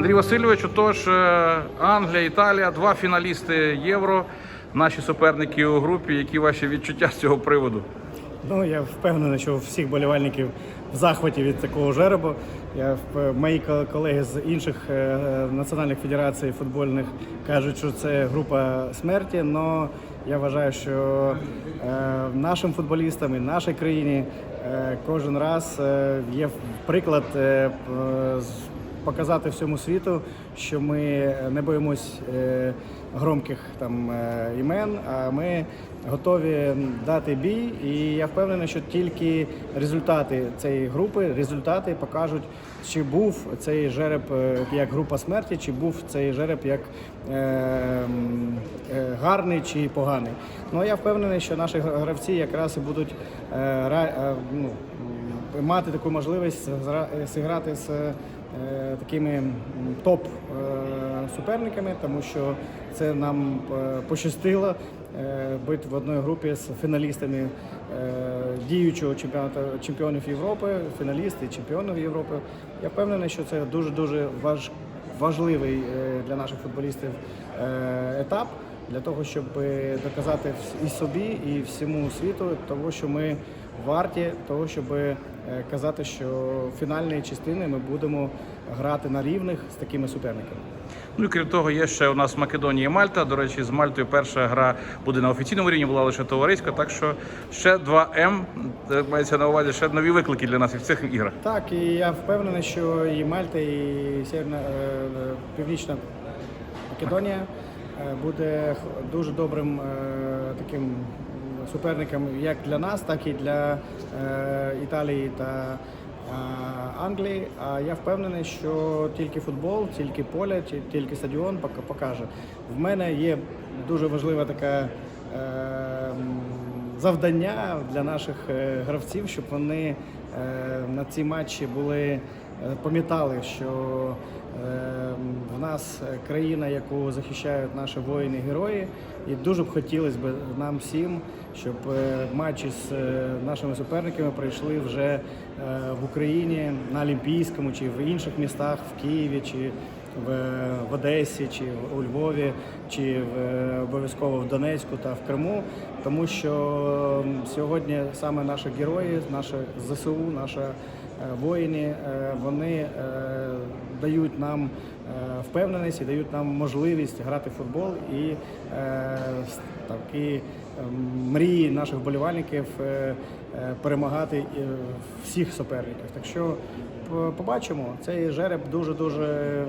Андрій Васильович, отож, е, Англія, Італія, два фіналісти Євро, наші суперники у групі. Які ваші відчуття з цього приводу? Ну, я впевнений, що всіх болівальників в захваті від такого жеребу. Я вп- мої колеги з інших е, національних федерацій футбольних кажуть, що це група смерті. але я вважаю, що е, нашим футболістам і нашій країні е, кожен раз е, є приклад е, показати всьому світу, що ми не боїмось е, громких там е, імен, а ми готові дати бій. І я впевнений, що тільки результати цієї групи, результати покажуть, чи був цей жереб е, як група смерті, чи був цей жереб як гарний чи поганий. Ну я впевнений, що наші гравці якраз і будуть ну, мати таку можливість зіграти з е, такими топ е, тому що це нам е, пощастило е, бути в одній групі з фіналістами е, діючого чемпіонату чемпіонів Європи, фіналісти чемпіонів Європи. Я впевнений, що це дуже дуже важ, важливий е, для наших футболістів е, етап для того, щоб е, доказати і собі, і всьому світу, того, що ми варті того, щоб казати, що фінальні частини ми будемо грати на рівних з такими суперниками. Ну і крім того, є ще у нас Македонія і Мальта. До речі, з Мальтою перша гра буде на офіційному рівні, була лише товариська. Так що ще 2М е, мається на увазі ще нові виклики для нас і в цих іграх. Так, і я впевнений, що і Мальта, і Северна е, е, Північна Македонія буде дуже добрим таким суперником як для нас, так і для Італії та Англії. А я впевнений, що тільки футбол, тільки поле, ті- тільки стадіон пок- покаже. В мене є дуже важлива така. е, завдання для наших е, гравців, щоб вони е, на ці матчі були пам'ятали, що е, в нас країна, яку захищають наші воїни-герої, і дуже б хотілося б нам всім, щоб е, матчі з е, нашими суперниками пройшли вже е, в Україні на Олімпійському чи в інших містах, в Києві чи в, в Одесі, чи у Львові, чи в, обов'язково в Донецьку та в Криму, тому що сьогодні саме наші герої, наші ЗСУ, наші е, воїни, е, вони е, дають нам е, впевненість і дають нам можливість грати в футбол і е, такі ем, мрії наших болівальників е, е, перемагати е, всіх суперників. Так що побачимо, цей жереб дуже дуже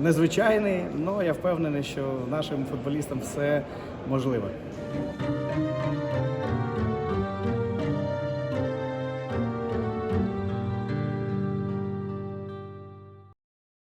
незвичайний, але я впевнений, що нашим футболістам все можливо.